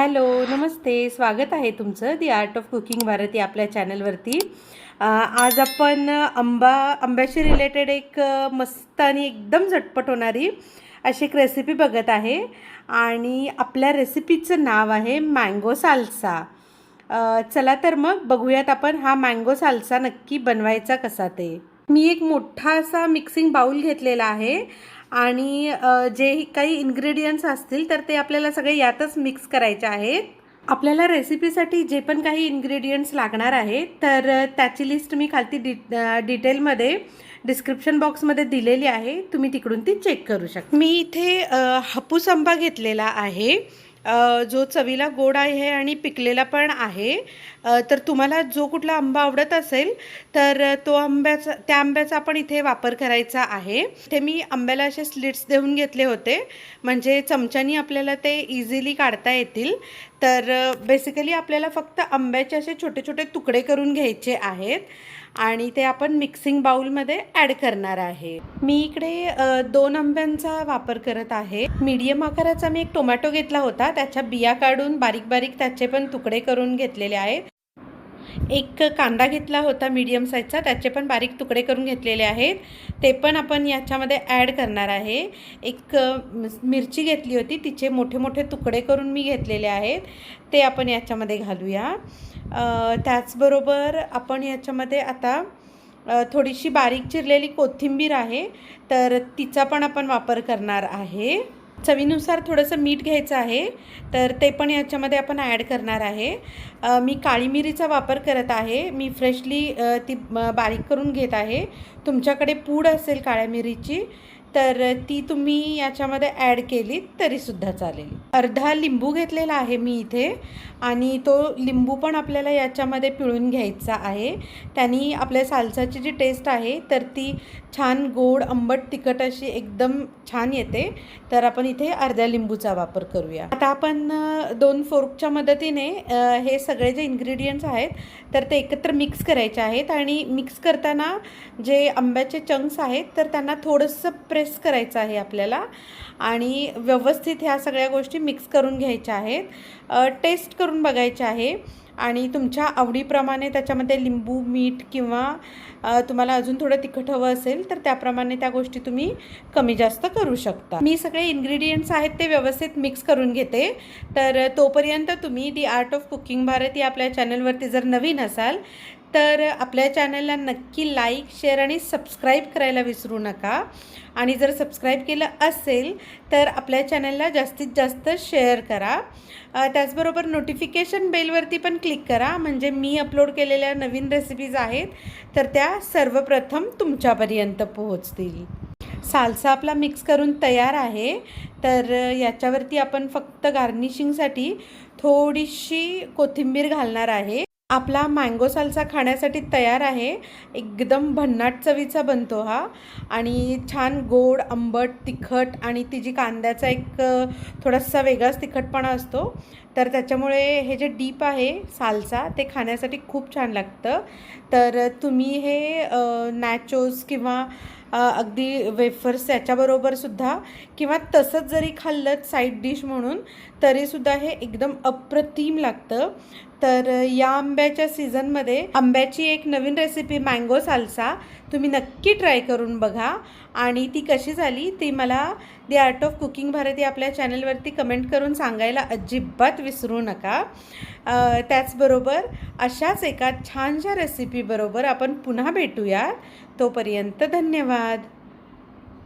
Hello नमस्ते. स्वागत आहे तुमचं the art of cooking Bharati आपल्या चॅनलवरती. आज आपण आंबा आंब्याशी रिलेटेड एक मस्त आणि एकदम झटपट होणारी अशी एक रेसिपी बघत आहे. आणि आपल्या रेसिपीचं नाव आहे मँगो सालसा चला तर मग बघूयात आपण हा मँगो सालसा नक्की बनवायचा कसा ते. मी एक मोठा असा मिक्सिंग बाऊल घेतलेला आहे. आणि जे काही इन्ग्रेडियंट्स असतील तर ते आपल्याला सगळे यातच मिक्स करायचे आहेत. आपल्याला रेसिपीसाठी जे पण काही इन्ग्रेडियंट्स लागणार आहेत तर त्याची लिस्ट मी खालती डि डिटेलमध्ये डिस्क्रिप्शन बॉक्समध्ये दिलेली आहे. तुम्ही तिकडून ती चेक करू शकता. मी इथे हापूस आंबा घेतलेला आहे. जो चवीला गोड आहे आणि पिकलेला पण आहे. तर तुम्हाला जो कुठला आंबा आवडत असेल तर तो आंब्याचा त्या आंब्याचा आपण इथे वापर करायचा आहे. इथे मी आंब्याला असे स्लिट्स देऊन घेतले होते. म्हणजे चमच्यानी आपल्याला ते इझिली काढता येतील. तर बेसिकली आपल्याला फक्त आंब्याचे असे छोटे छोटे तुकडे करून घ्यायचे आहेत. आणि ते आपण मिक्सिंग बाउलमध्ये ॲड करणार आहे. मी इकडे दोन आंब्यांचा वापर करत आहे. मीडियम आकाराचा मी एक टोमॅटो घेतला होता. त्याच्या बिया काढून बारीक बारीक त्याचे पण तुकडे करून घेतलेले आहेत एक कांदा घेतला होता मीडियम साईजचा त्याचे पण बारीक तुकडे करून घेतलेले आहेत. ते पण आपण याच्यामध्ये ॲड करणार आहे. एक मिरची घेतली होती तिचे मोठे मोठे तुकडे करून मी घेतलेले आहेत. ते आपण याच्यामध्ये घालूया. त्याचबरोबर आपण याच्यामध्ये आता थोडीशी बारीक चिरलेली कोथिंबीर आहे तर तिचा पण आपण वापर करणार आहे. चवीनुसार थोडंसं मीठ घ्यायचं आहे तर ते पण याच्यामध्ये आपण ॲड करणार आहे. मी काळी मिरीचा वापर करत आहे. मी फ्रेशली ती बारीक करून घेत आहे. तुमच्याकडे पूड असेल काळ्या मिरीची तर ती तुम्ही याच्यामध्ये ॲड केली तरीसुद्धा चालेल. अर्धा लिंबू घेतलेला आहे मी इथे आणि तो लिंबू पण आपल्याला याच्यामध्ये पिळून घ्यायचा आहे. त्यांनी आपल्या सालसाची जी टेस्ट आहे तर ती छान गोड आंबट तिखट अशी एकदम छान येते. तर आपण इथे अर्ध्या लिंबूचा वापर करूया. आता आपण दोन फोर्कच्या मदतीने हे सगळे जे इन्ग्रेडियंट्स आहेत तर ते एकत्र मिक्स करायचे आहेत आणि मिक्स करताना जे आंब्याचे चंक्स आहेत तर त्यांना थोडंसं प्रे प्रेस करायचं आहे आपल्याला. आणि व्यवस्थित ह्या सगळ्या गोष्टी मिक्स करून घ्यायच्या आहेत. टेस्ट करून बघायच्या आहे. आणि तुमच्या आवडीप्रमाणे त्याच्यामध्ये लिंबू मीठ किंवा तुम्हाला अजून थोडं तिखट हवं असेल तर त्याप्रमाणे त्या गोष्टी तुम्ही कमी जास्त करू शकता. मी सगळे इन्ग्रेडियंट्स आहेत ते व्यवस्थित मिक्स करून घेते. तर तोपर्यंत तुम्ही the art of cooking Bharat या आपल्या चॅनलवरती जर नवीन असाल तर आपल्या चॅनलला नक्की लाईक शेअर आणि सबस्क्राईब करायला विसरू नका. आणि जर सबस्क्राईब केलं असेल तर आपल्या चॅनलला जास्तीत जास्त शेअर करा. त्याचबरोबर नोटिफिकेशन बेलवरती पण क्लिक करा. म्हणजे मी अपलोड केलेल्या नवीन रेसिपीज आहेत तर त्या सर्वप्रथम तुमच्यापर्यंत पोहोचतील. सालसा आपला मिक्स करून तयार आहे. तर याच्यावरती आपण फक्त गार्निशिंगसाठी थोडीशी कोथिंबीर घालणार आहे. आपला मँगो सालसा खाण्यासाठी तयार आहे. एकदम भन्नाट चवीचा बनतो हा. आणि छान गोड आंबट तिखट आणि तिची कांद्याचा एक थोडासा वेगळाच तिखटपणा असतो. तर त्याच्यामुळे हे जे डीप आहे सालसा ते खाण्यासाठी खूप छान लागतं. तर तुम्ही हे नॅचोस किंवा अगदी वेफर्स याच्याबरोबर सुद्धा किंवा तसंच जरी खाल्लं साईड डिश म्हणून तरीसुद्धा हे एकदम अप्रतिम लागतं. तर या आंब्याच्या सीझनमध्ये आंब्याची एक नवीन रेसिपी मँगो सालसा तुम्ही नक्की ट्राय करून बघा. आणि ती कशी झाली ती मला the art of cooking Bharati आपल्या चॅनलवरती कमेंट करून सांगायला अजिबात विसरू नका. त्याचबरोबर अशाच एका छानशा रेसिपीबरोबर आपण पुन्हा भेटूया तोपर्यंत धन्यवाद.